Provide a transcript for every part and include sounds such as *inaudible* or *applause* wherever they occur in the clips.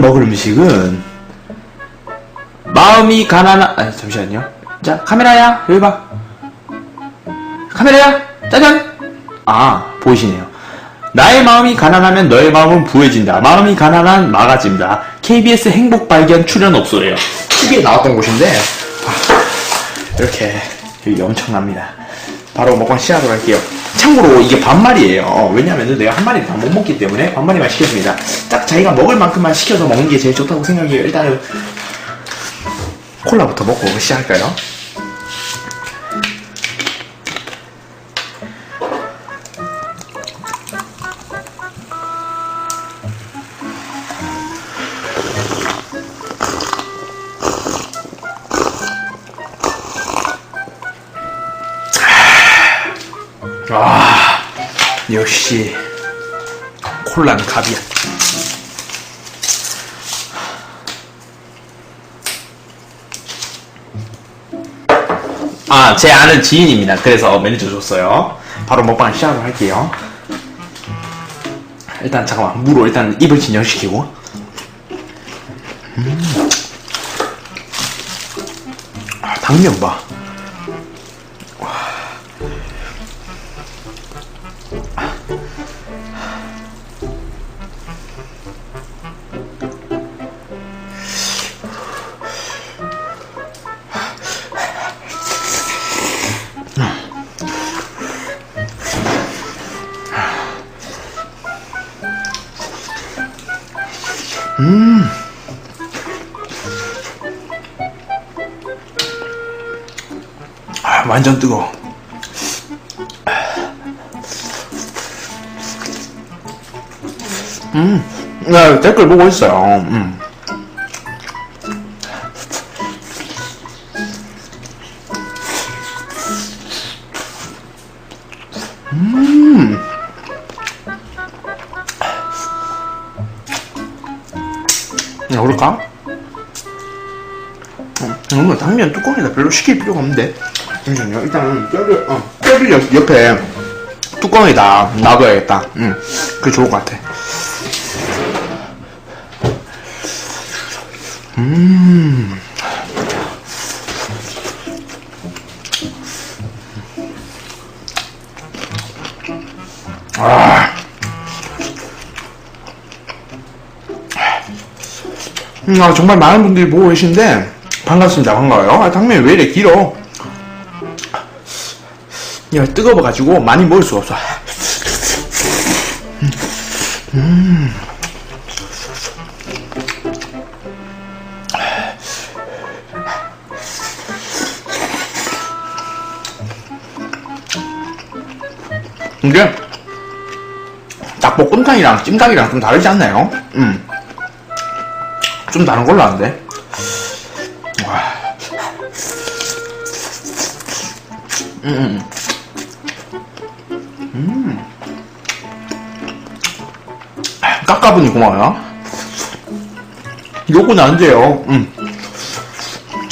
먹을 음식은 마음이 가난한 아 잠시만요. 자 카메라야 여기 봐. 카메라야 짜잔. 아 보이시네요. 나의 마음이 가난하면 너의 마음은 부해진다. 마음이 가난한 마가집니다. KBS 행복발견 출연업소예요. TV에 나왔던 곳인데 아, 이렇게 여기 엄청납니다. 바로 먹방 시작하도록 할게요 참고로 이게 반말이에요. 왜냐면은 내가 한 마리 다 못 먹기 때문에 반마리만 시켰습니다. 딱 자기가 먹을 만큼만 시켜서 먹는 게 제일 좋다고 생각해요. 일단은 콜라부터 먹고 시작할까요? 아 역시 콜라는 갑이야 아, 제 아는 지인입니다. 그래서 매니저 줬어요. 바로 먹방 시작을 할게요. 일단 잠깐만 무로 일단 입을 진정시키고. 음. 아, 당면 봐. 완전 뜨거. 음, 나 댓글 보고 있어요. 음. 음. 야, 그럴까? 음, 뭐 당면 뚜껑에다 별로 시킬 필요가 없는데. 잠시만요. 일단은 뼈를, 어, 뼈를 옆, 옆에 뚜껑에다 놔둬야겠다. 음, 그게 좋을 것 같아. 음. 아. 음, 아, 정말 많은 분들이 보고 계신데, 반갑습니다. 반가워요. 아, 당면이 왜 이래 길어? 야, 뜨거워가지고 많이 먹을 수가 없어. 음. 이게 닭볶음탕이랑 찜닭이랑 좀 다르지 않나요? 음. 좀 다른 걸로 아는데. 와. 음. 음. 깎아보니 고마워요. 요건 안 돼요. 음.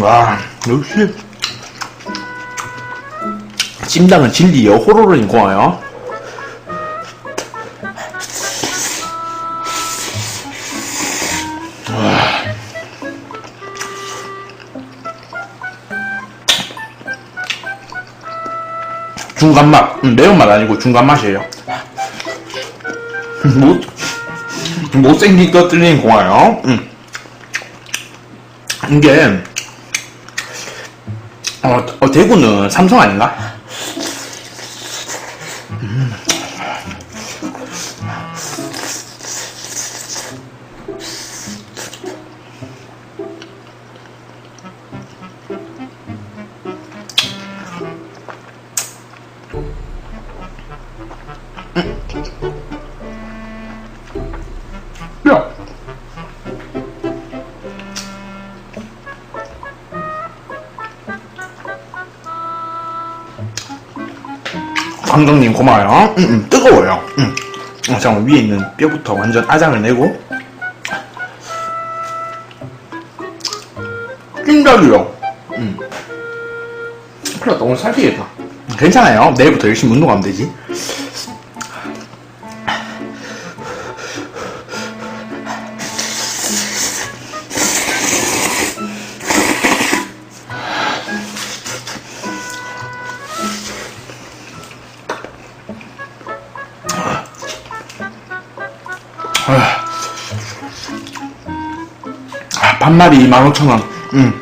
와, 역시. 찜닭은 진리요. 호로로니 고마워요. 중간 맛, 음, 매운맛 아니고 중간 맛이에요. 못, 못생긴 것들이 고마워요. 음. 이게, 어, 어, 대구는 삼성 아닌가? 고마워요. 음, 음, 뜨거워요. 음. 어, 잠깐 위에 있는 뼈부터 완전 아장을 내고. 찐닭이요. 음. 큰일 났다. 오늘 살찌겠다. 괜찮아요. 내일부터 열심히 운동하면 되지. 반마리 25,000원. 음.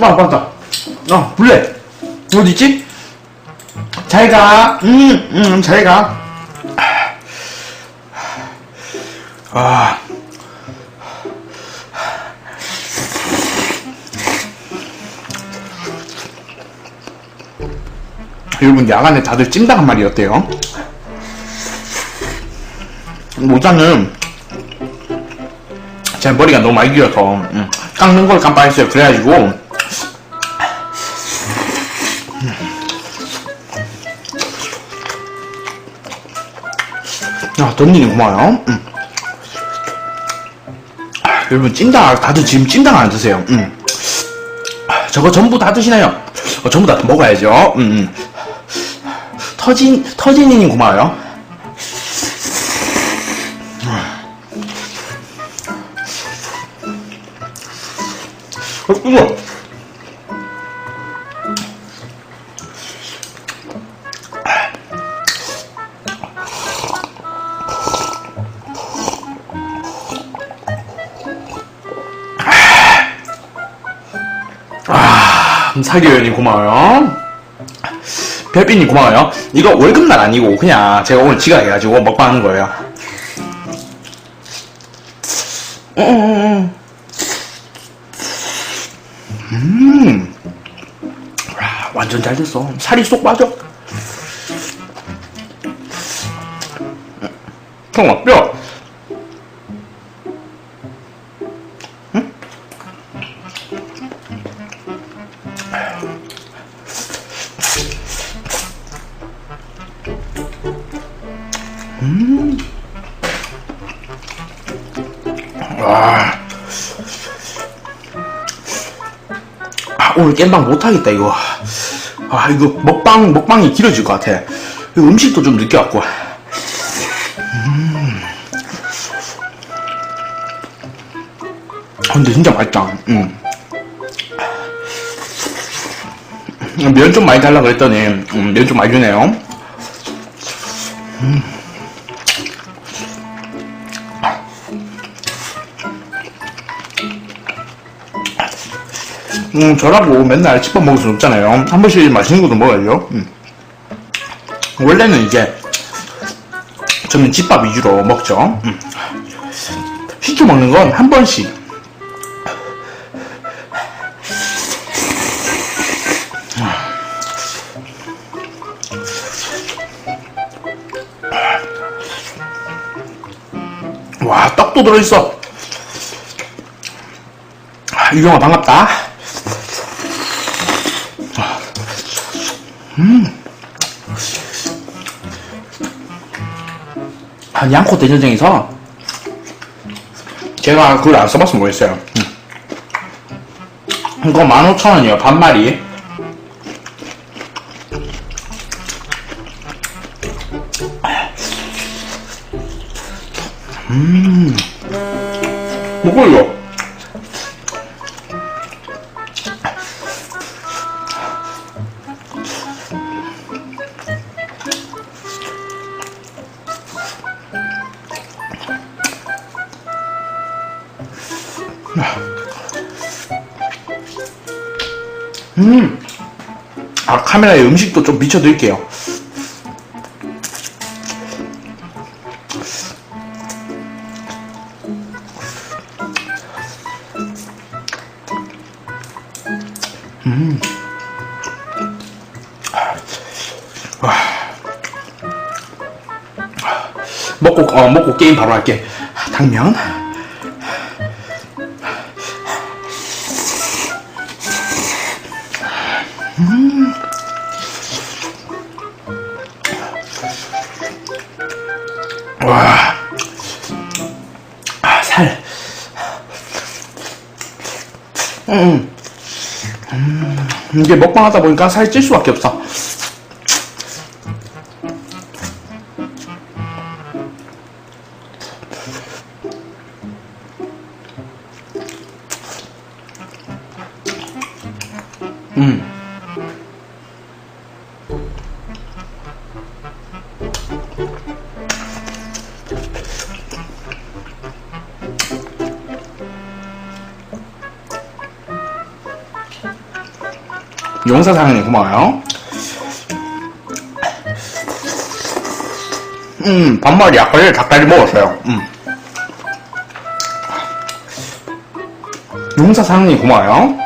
아, 맞다. 어, 블레. 어디 있지? 잘 가. 음, 음, 잘 가. 아. 여러분, 야간에 다들 마리 어때요? 모자는 제 머리가 너무 많이 길어서 음, 깎는 걸 깜빡했어요. 그래가지고 야, 던니님 고마워요. 음. 아, 여러분, 찜닭, 다들 지금 찜닭 안 드세요. 음. 아, 저거 전부 다 드시나요? 어, 전부 다 먹어야죠. 음, 음. 터진, 터진이님 고마워요. 어, 이거. 사기요님 고마워요. 별빛님 고마워요. 이거 월급날 아니고 그냥 제가 오늘 지각해가지고 먹방 하는 거예요. 음, 와, 완전 잘 됐어. 살이 쏙 빠져. 형, 뼈. 오늘 깸방 못하겠다, 이거. 아, 이거 먹방, 먹방이 길어질 것 같아. 이거 음식도 좀 늦게 왔고. 음. 아, 근데 진짜 맛있다. 음. 면 좀 많이 달라 그랬더니, 음, 면 좀 많이 주네요. 음, 저라고 맨날 집밥 먹을 순 없잖아요. 한 번씩 맛있는 것도 먹어야죠. 음. 원래는 이제 저는 집밥 위주로 먹죠. 음. 시켜 먹는 건 한 번씩. 와, 떡도 들어있어. 아, 유경아 반갑다. 한 양코 대전쟁에서 제가 그걸 안 써봤으면 모르겠어요. 음. 이거 15,000원이에요. 반마리. 음. 먹어요. 카메라에 음식도 좀 비춰드릴게요. 음. 와. 먹고, 어, 먹고 게임 바로 할게. 당면. 이게 먹방 하다 보니까 살이 찔 수밖에 없어. 음. 용사 사장님 고마워요. 음, 반말이 아까 닭다리 먹었어요. 음. 용사 사장님 고마워요.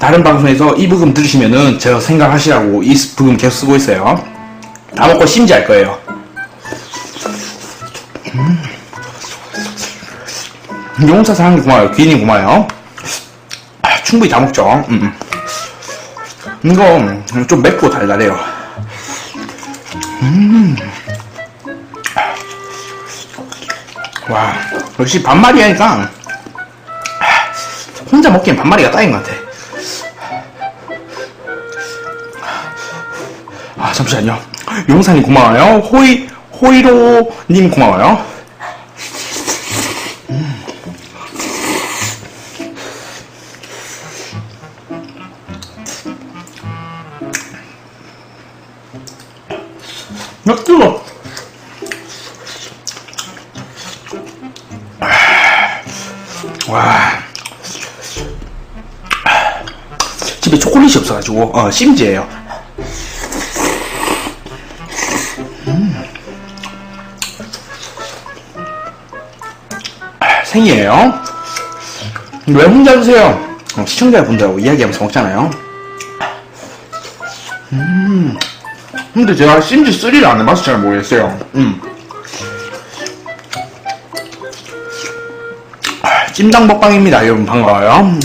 다른 방송에서 이 부금 들으시면은 제가 생각하시라고 이 부금 계속 쓰고 있어요. 다 먹고 심지할 거예요. 용사 사장님 고마워요. 귀님 고마워요. 아, 충분히 다 먹죠. 음. 이거 좀 맵고 달달해요. 음. 와, 역시 반말이 하니까 혼자 먹기엔 반마리가 딱인 것 같아. 아, 잠시만요. 용사님 고마워요. 호이, 호이로님 고마워요. 뜨거! 와. 집에 초콜릿이 없어가지고, 어, 심지예요. 아, 생이에요. 왜 혼자 드세요? 어, 시청자분들하고 이야기하면서 먹잖아요. 근데 제가 심지 3를 안 해봐서 잘 모르겠어요. 음. 아, 찜닭 먹방입니다. 여러분 반가워요.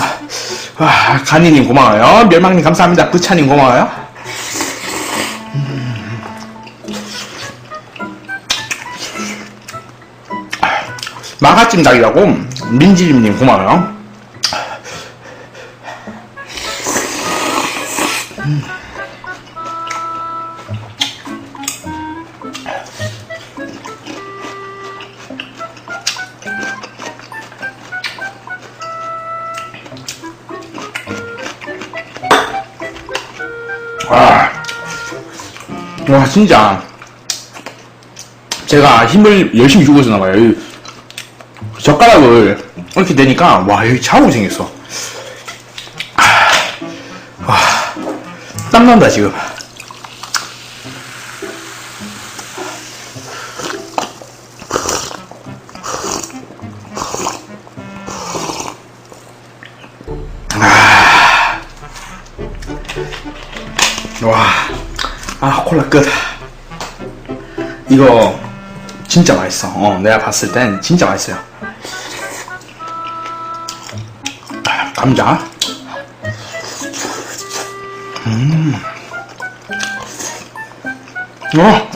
와, 간이님 고마워요. 멸망님 감사합니다. 부차님 고마워요. 음. 마가찜닭이라고 민지림님 고마워요. 진짜 제가 힘을 열심히 주고 있었나 봐요. 이 젓가락을 이렇게 되니까 와 여기 자국이 생겼어. 아, 와 땀난다 지금. 끝. 이거 진짜 맛있어. 어, 내가 봤을 땐 진짜 맛있어요. 아, 감자. 음. 어.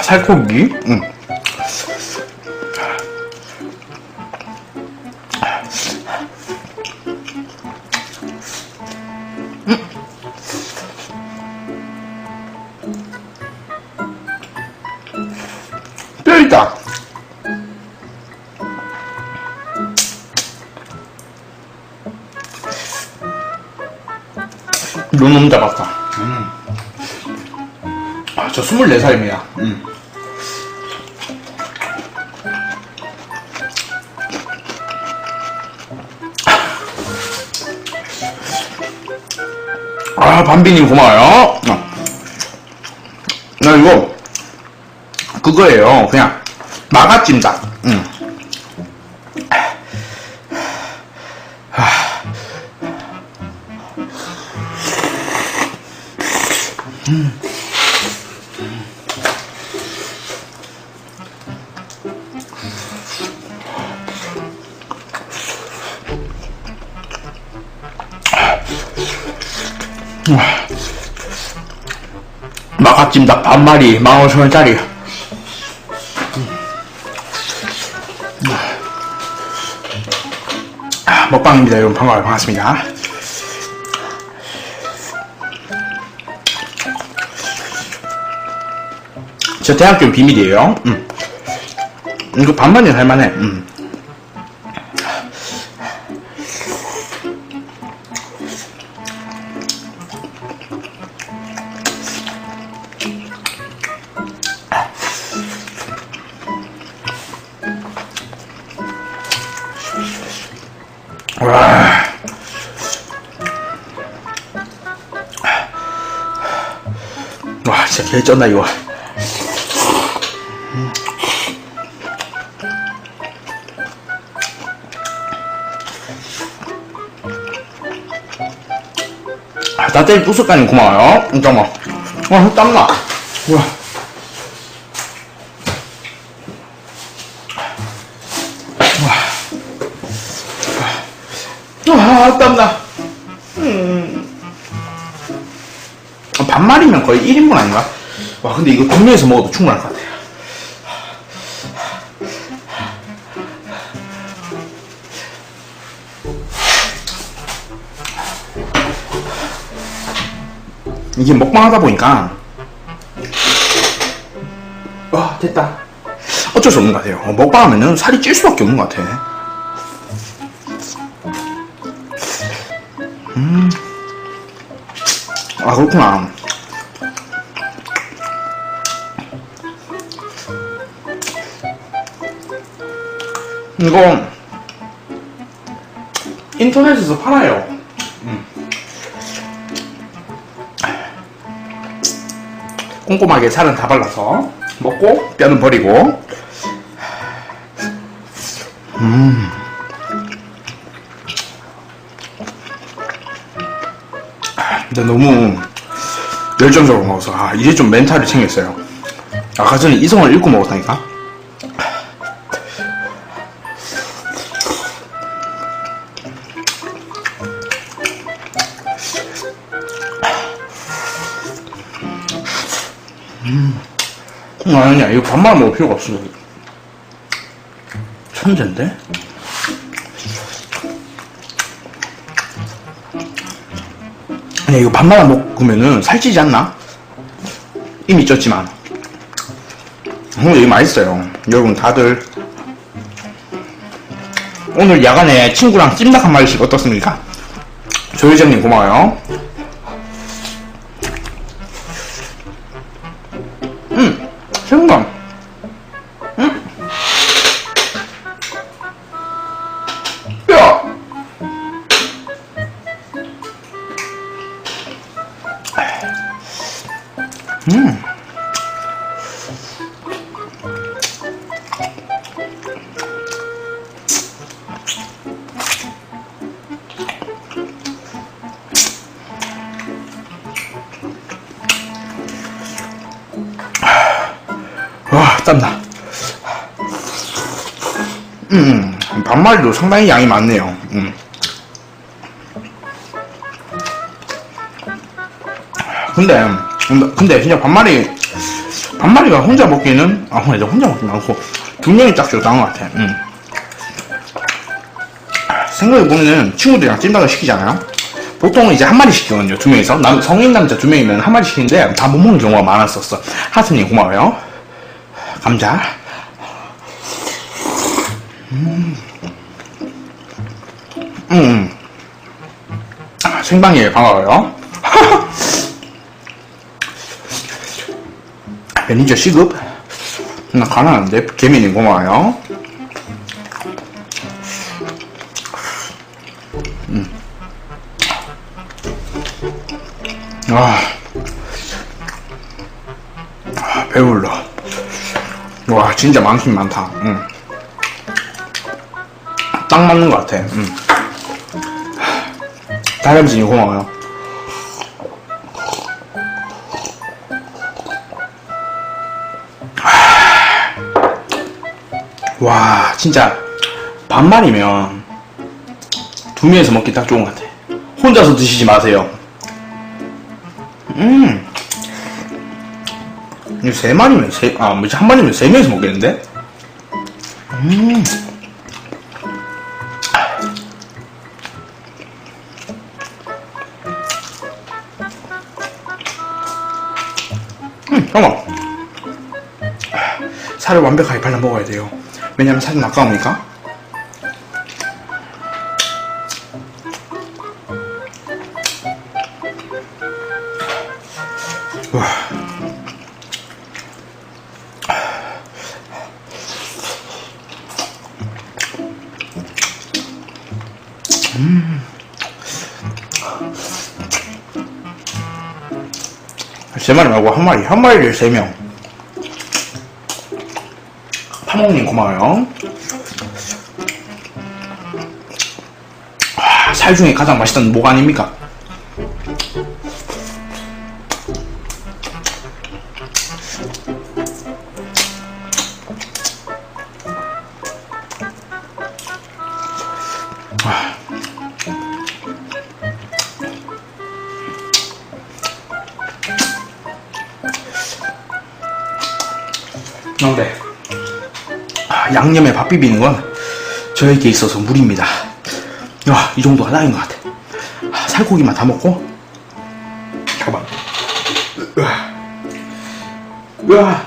살코기. 음. 24살입니다. 음. 아, 밤비님 고마워요. 어. 나 이거 그거예요. 그냥 마가찜닭. 응. 마가찜닭 반마리 15,000원짜리 아, 먹방입니다 여러분 반가워요 반갑습니다 저 대학교 비밀이에요 음. 이거 반반이 할만해. 음. 개쩐다, 이거. 아, 나 때문에 부스까지 고마워요. 잠깐만. 와, 땀나. 와. 와. 와, 땀나. 음. 아, 반말이면 거의 1인분 아닌가? 와, 근데 이거 동네에서 먹어도 충분할 것 같아요. 이게 먹방 하다 보니까 와 됐다. 어쩔 수 없는 것 같아요. 어, 먹방 하면은 살이 찔 수밖에 없는 것 같아. 음아 그렇구나 이거 인터넷에서 팔아요. 꼼꼼하게 살은 다 발라서 먹고 뼈는 버리고. 음. 근데 너무 열정적으로 먹어서 아 이제 좀 멘탈을 챙겼어요. 아까 전에 이성을 읽고 먹었다니까 아니야 이거 반말 먹을 필요가 없어 천재인데? 아니 이거 반말 먹으면은 살찌지 않나? 이미 쪘지만 근데 이거 맛있어요 여러분 다들 오늘 야간에 친구랑 찜닭 한 마리씩 어떻습니까? 조유정님 고마워요 땀나. 음, 반마리도 상당히 양이 많네요. 음. 근데, 근데 진짜 반마리, 반마리가 혼자 먹기는, 아, 혼자, 혼자 먹기 많고, 두 명이 딱 적당한 것 같아. 음. 생각해보면은 친구들이랑 찜닭을 시키잖아요? 보통은 이제 한 마리 시키거든요, 두 명이서. 남, 성인 남자 두 명이면 한 마리 시키는데, 다 못 먹는 경우가 많았었어. 하트님 고마워요. 감자. 음. 음. 아, 생방이에요. 반가워요. *laughs* 매니저 시급? 나 가난한데, 개미님 고마워요. 진짜 많긴 많다. 응. 딱 맞는 것 같아. 응. 다람쥐님 고마워요. 와 진짜 반말이면 두 명이서 먹기 딱 좋은 것 같아. 혼자서 드시지 마세요. 음 이거 세 마리면 세, 아, 뭐지, 한 마리면 세 명이서 먹겠는데? 음. 음, 잠깐만. 살을 완벽하게 발라 먹어야 돼요. 왜냐면 사진 아까우니까. 세 마리 말고 한 마리, 한 마리를 세 명. 파몽님 고마워요. 아, 살 중에 가장 맛있던 뭐가 아닙니까? 양념에 밥 비비는 건 저에게 있어서 물입니다. 야, 이 정도가 딱인 것 같아. 아, 살코기만 다 먹고. 잠깐만. 으아.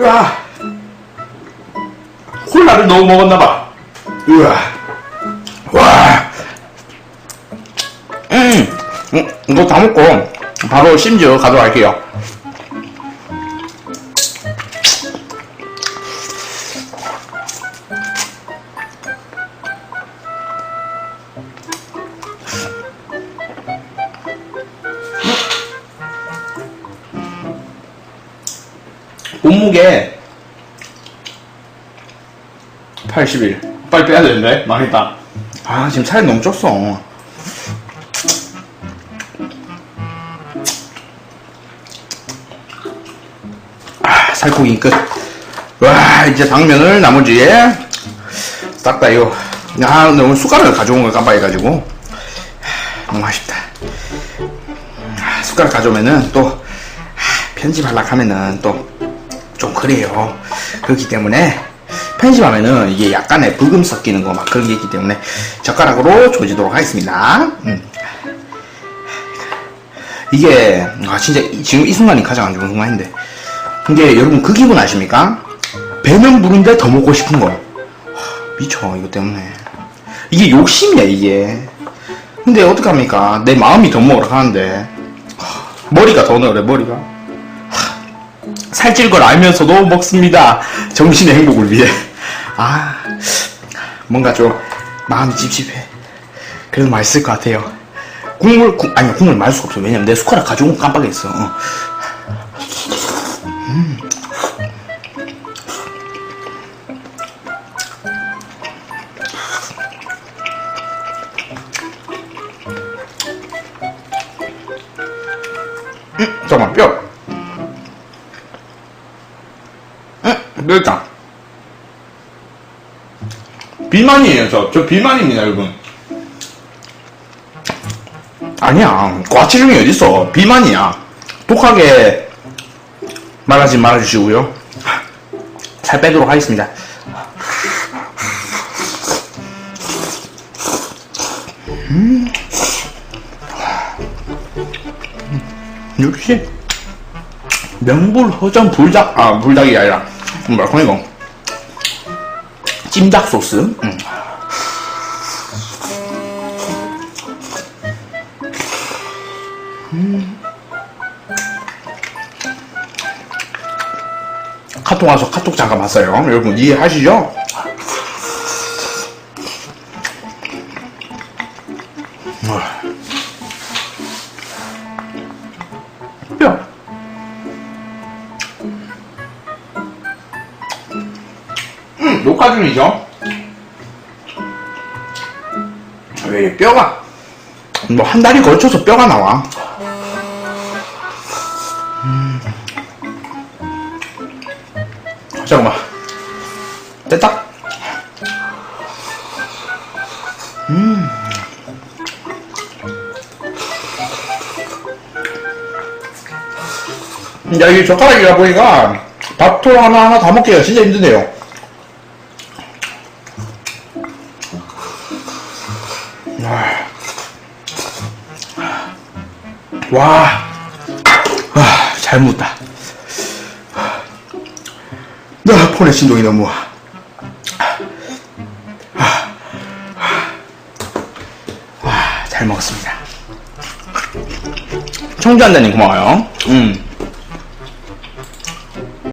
으아. 콜라를 너무 먹었나봐. 으아. 와. 음, 음, 이거 다 먹고 바로 심지어 가져갈게요. 81. 빨리 빼야 되는데 망했다 아, 지금 살이 너무 쪘어. 아, 살코기 끝. 와, 이제 당면을 나머지에 싹다 이거. 야, 너무 숟가락을 가져온 걸 깜빡해가지고. 하, 너무 아쉽다. 아, 숟가락 가져오면은 또, 아, 편집하려고 하면은 또, 좀 그래요. 그렇기 때문에, 편집하면은 이게 약간의 불금 섞이는 거 막 그런 게 있기 때문에 젓가락으로 조지도록 하겠습니다. 음. 이게 아 진짜 이- 지금 이 순간이 가장 안 좋은 순간인데 근데 여러분 그 기분 아십니까? 배는 부른데 더 먹고 싶은 거 하, 미쳐 이거 때문에 이게 욕심이야 이게 근데 어떡합니까 내 마음이 더 먹으러 가는데 하, 머리가 더 넣으래 머리가 살찔 걸 알면서도 먹습니다. 정신의 행복을 위해. 아, 뭔가 좀 마음이 찝찝해. 그래도 맛있을 것 같아요. 국물, 국, 아니, 국물 말할 수가 없어. 왜냐면 내 숟가락 가져온 거 깜빡했어. 어. 음. 음, 잠깐만, 뼈. 비만이에요 저. 저 비만입니다 여러분 아니야. 과체중이 어딨어. 비만이야. 독하게 말하지 말아주시고요. 살 빼도록 하겠습니다. 음. 역시 명불 허전 불닭 아 불닭이 아니라 뭐랄까 이거 찜닭 소스 음. 카톡 와서 카톡 잠깐 봤어요. 여러분 이해하시죠? 음, 중이죠? 왜 뼈가 뭐 한 달이 걸쳐서 뼈가 나와. 잠깐만. 됐다. 음. 야, 이게 젓가락이라 보니까 밥토 하나하나 다 먹기가 진짜 힘드네요. 신동이 너무 와. 잘 먹었습니다. 청주한다니 고마워요. 음.